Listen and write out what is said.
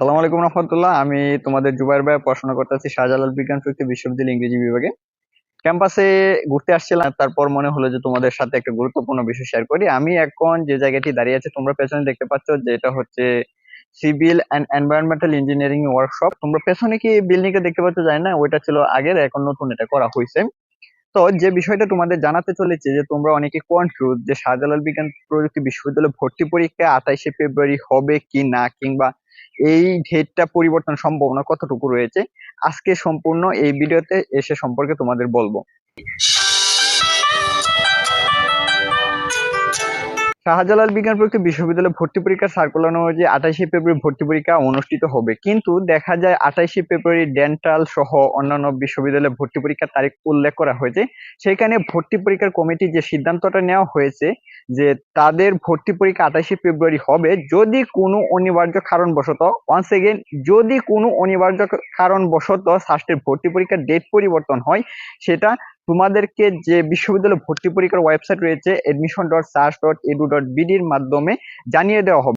সালাম আলাইকুম রহমতুল্লাহ। আমি তোমাদের জুবাইর ভাই পড়াশোনা করতেছি শাহজালাল বিজ্ঞান প্রযুক্তি বিশ্ববিদ্যালয় ইংরেজি বিভাগে। ক্যাম্পাসে ঘুরতে আসছিলাম, তারপর মনে হলো যে তোমাদের সাথে একটা গুরুত্বপূর্ণ বিষয় শেয়ার করি। আমি এখন যে জায়গাটি দাঁড়িয়ে আছে, তোমরা পেছনে দেখতে পাচ্ছ যে এটা হচ্ছে civil and environmental engineering workshop. তোমরা পেছনে কি বিল্ডিংটা দেখতে পাচ্ছ জানি না, ওইটা ছিল আগের, এখন নতুন এটা করা হয়েছে তো যে বিষয়টা তোমাদের জানাতে চলেছে যে তোমরা অনেকে কনফিউজ যে শাহজালাল বিজ্ঞান প্রযুক্তি বিশ্ববিদ্যালয়ে ভর্তি পরীক্ষা আঠাইশে ফেব্রুয়ারি হবে কি না, কিংবা এই ডেটটা পরিবর্তন সম্ভাবনা কতটুকু রয়েছে? আজকে সম্পূর্ণ এই ভিডিওতে এসে সম্পর্কে তোমাদের বলব। শাহজালাল বিজ্ঞান প্রযুক্তি বিশ্ববিদ্যালয় ভর্তি পরীক্ষা সার্কুলার অনুযায়ী আঠাশে ফেব্রুয়ারি ভর্তি পরীক্ষা অনুষ্ঠিত হবে। কিন্তু দেখা যায় আঠাশে ফেব্রুয়ারি ডেন্টাল সহ অন্যান্য বিশ্ববিদ্যালয়ে ভর্তি পরীক্ষার তারিখ উল্লেখ করা হয়েছে। সেখানে ভর্তি পরীক্ষার কমিটি যে সিদ্ধান্তটা নেওয়া হয়েছে যে তাদের ভর্তি পরীক্ষা আঠাশে ফেব্রুয়ারি হবে, যদি কোনো অনিবার্য কারণবশত ওয়ান্স এগেন যদি কোনো অনিবার্য কারণবশত শাস্ত্রের ভর্তি পরীক্ষার ডেট পরিবর্তন হয়, সেটা তোমাদেরকে যে বিশ্ববিদ্যালয় ভর্তি পরীক্ষার ওয়েবসাইট রয়েছে admission dot search dot edu dot বিডির মাধ্যমে জানিয়ে দেওয়া হবে।